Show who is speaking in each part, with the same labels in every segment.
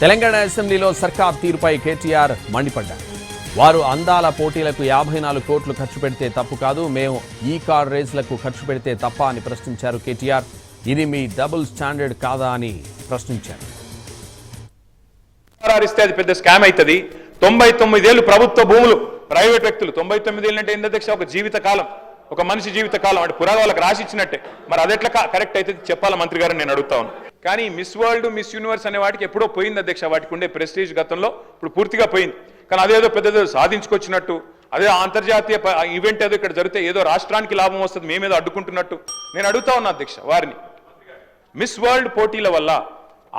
Speaker 1: తెలంగాణ అసెంబ్లీలో సర్కార్ తీరుపై కేటీఆర్ మండిపడ్డారు. వారు అందాల పోటీలకు యాభై నాలుగు కోట్లు ఖర్చు పెడితే తప్పు కాదు మేము ఈ కార్ రేసులకు ఖర్చు పెడితే తప్ప అని ప్రశ్నించారు కేటీఆర్. ఇది మీ డబుల్ స్టాండర్డ్ కాదా అని ప్రశ్నించారు.
Speaker 2: అది పెద్ద స్కామ్ అవుతుంది తొంభై తొమ్మిదేళ్ళు ప్రభుత్వ భూములు ప్రైవేట్ వ్యక్తులు తొంభై తొమ్మిదేళ్ళు అంటే ఏంటి అధ్యక్ష? ఒక జీవిత కాలం ఒక మనిషి జీవిత కాలం అంటే పురాణ వాళ్ళకి రాసి ఇచ్చినట్టే మరి అది ఎట్లా కరెక్ట్ అయితే చెప్పాలా మంత్రి గారు? నేను అడుగుతా ఉన్నాను కానీ మిస్ వరల్డ్ మిస్ యూనివర్స్ అనే వాటికి ఎప్పుడో పోయింది అధ్యక్ష. వాటికి ఉండే ప్రెస్టీజ్ గతంలో ఇప్పుడు పూర్తిగా పోయింది. కానీ అదేదో పెద్దదో సాధించుకొచ్చినట్టు అదే అంతర్జాతీయ ఈవెంట్ ఏదో ఇక్కడ జరిగితే ఏదో రాష్ట్రానికి లాభం వస్తుంది మేమేదో అడ్డుకుంటున్నట్టు. నేను అడుగుతా ఉన్నా అధ్యక్ష వారిని. మిస్ వరల్డ్ పోటీల వల్ల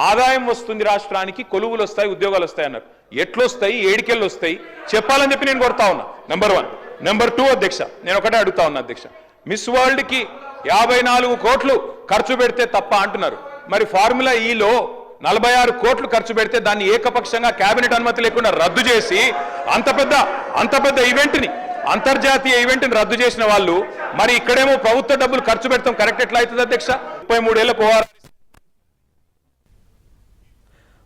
Speaker 2: ఆదాయం వస్తుంది రాష్ట్రానికి కొలువులు వస్తాయి ఉద్యోగాలు వస్తాయి అన్నారు. ఎట్లొస్తాయి ఏడికెళ్ళు వస్తాయి చెప్పాలని చెప్పి నేను కొడతా ఉన్నా. నెంబర్ వన్ నెంబర్ టూ అధ్యక్ష నేను ఒకటే అడుగుతా ఉన్నా అధ్యక్ష. మిస్ వరల్డ్కి యాభై నాలుగు కోట్లు ఖర్చు పెడితే తప్ప అంటున్నారు. మరి ఫార్ములా ఈలో నలభై ఆరు కోట్లు ఖర్చు పెడితే దాన్ని ఏకపక్షంగా కేబినెట్ అనుమతి లేకుండా రద్దు చేసి అంత పెద్ద అంత పెద్ద ఈవెంట్ని అంతర్జాతీయ ఈవెంట్ని రద్దు చేసిన వాళ్ళు మరి ఇక్కడేమో ప్రభుత్వ డబ్బులు ఖర్చు పెడతాం. కరెక్ట్ ఎట్లా అవుతుంది అధ్యక్ష? ముప్పై మూడేళ్ళ పోవాలి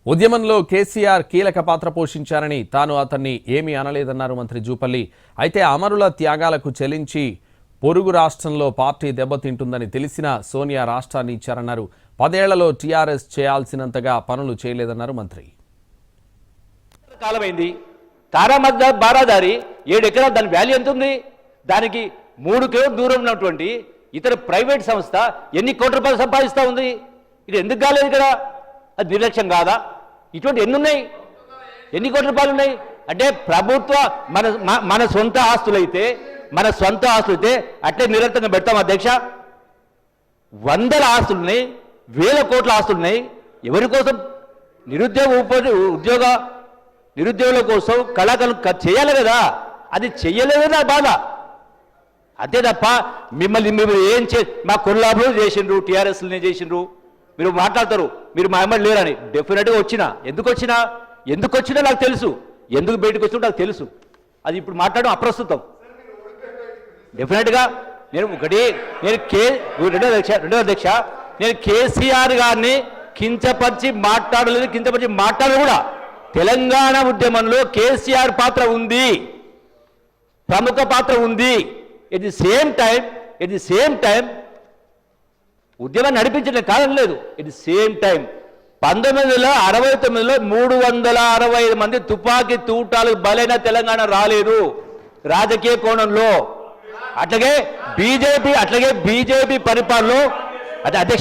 Speaker 1: ఉద్యమంలో కేసీఆర్ కీలక పాత్ర పోషించారని తాను అతన్ని ఏమీ అనలేదన్నారు మంత్రి జూపల్లి. అయితే అమరుల త్యాగాలకు చెల్లించి పొరుగు రాష్ట్రంలో పార్టీ దెబ్బతింటుందని తెలిసిన సోనియా రాష్ట్రాన్ని ఇచ్చారన్నారు. పదేళ్ళలో టీఆర్ఎస్ చేయాల్సినంతగా పనులు చేయలేదన్నారు మంత్రి.
Speaker 3: కాలమైంది. తారామద్ద బారాదారి ఏడు ఎకరాలు దాని వాల్యూ ఎంత ఉంది? దానికి మూడు కిలోమీటర్ దూరం ఉన్నటువంటి ఇతర ప్రైవేట్ సంస్థ ఎన్ని కోట్ల రూపాయలు సంపాదిస్తూ ఉంది? ఇది ఎందుకు కాలేదు ఇక్కడ? అది నిర్లక్ష్యం కాదా? ఇటువంటి ఎన్ని ఉన్నాయి? ఎన్ని కోట్ల రూపాయలు ఉన్నాయి? అంటే ప్రభుత్వ మన మన సొంత ఆస్తులైతే మన సొంత ఆస్తులైతే అట్లే నిరంతరంగా పెడతాం అధ్యక్ష. వందల ఆస్తులున్నాయి వేల కోట్ల ఆస్తులున్నాయి ఎవరి కోసం? నిరుద్యోగ ఉపాధి ఉద్యోగ నిరుద్యోగుల కోసం కళాకారులు చేయాలి కదా. అది చెయ్యలేదే నా బాధ. అంతే తప్ప మిమ్మల్ని మీరు ఏం చే మా కొల్లాబులు చేసిండ్రు టీఆర్ఎస్ని చేసిండ్రు. మీరు మాట్లాడతారు. మీరు మా ఎమ్మెల్యే లేరని. డెఫినెట్గా వచ్చినా. ఎందుకు వచ్చినా? ఎందుకు వచ్చినా నాకు తెలుసు. ఎందుకు బయటకు వచ్చినా నాకు తెలుసు. అది ఇప్పుడు మాట్లాడడం అప్రస్తుతం. డెఫినెట్గా నేను ఒకటి నేను కే రెండో అధ్యక్ష రెండో అధ్యక్ష నేను కేసీఆర్ గారిని కించపరిచి మాట్లాడలేదు కించపరిచి మాట్లాడలేదు కూడా. తెలంగాణ ఉద్యమంలో కేసీఆర్ పాత్ర ఉంది. ప్రముఖ పాత్ర ఉంది. At the same time at the same time ఉద్యమాన్ని నడిపించడం కాలం లేదు. ఎట్ ది సేమ్ టైం పంతొమ్మిది వందల అరవై తొమ్మిదిలో మూడు వందల అరవై ఐదు మంది తుపాకీ తూటాలకు బలైన తెలంగాణ రాలేదు. రాజకీయ కోణంలో. అట్లాగే బీజేపీ అట్లాగే బీజేపీ పరిపాలనలో అది అధ్యక్ష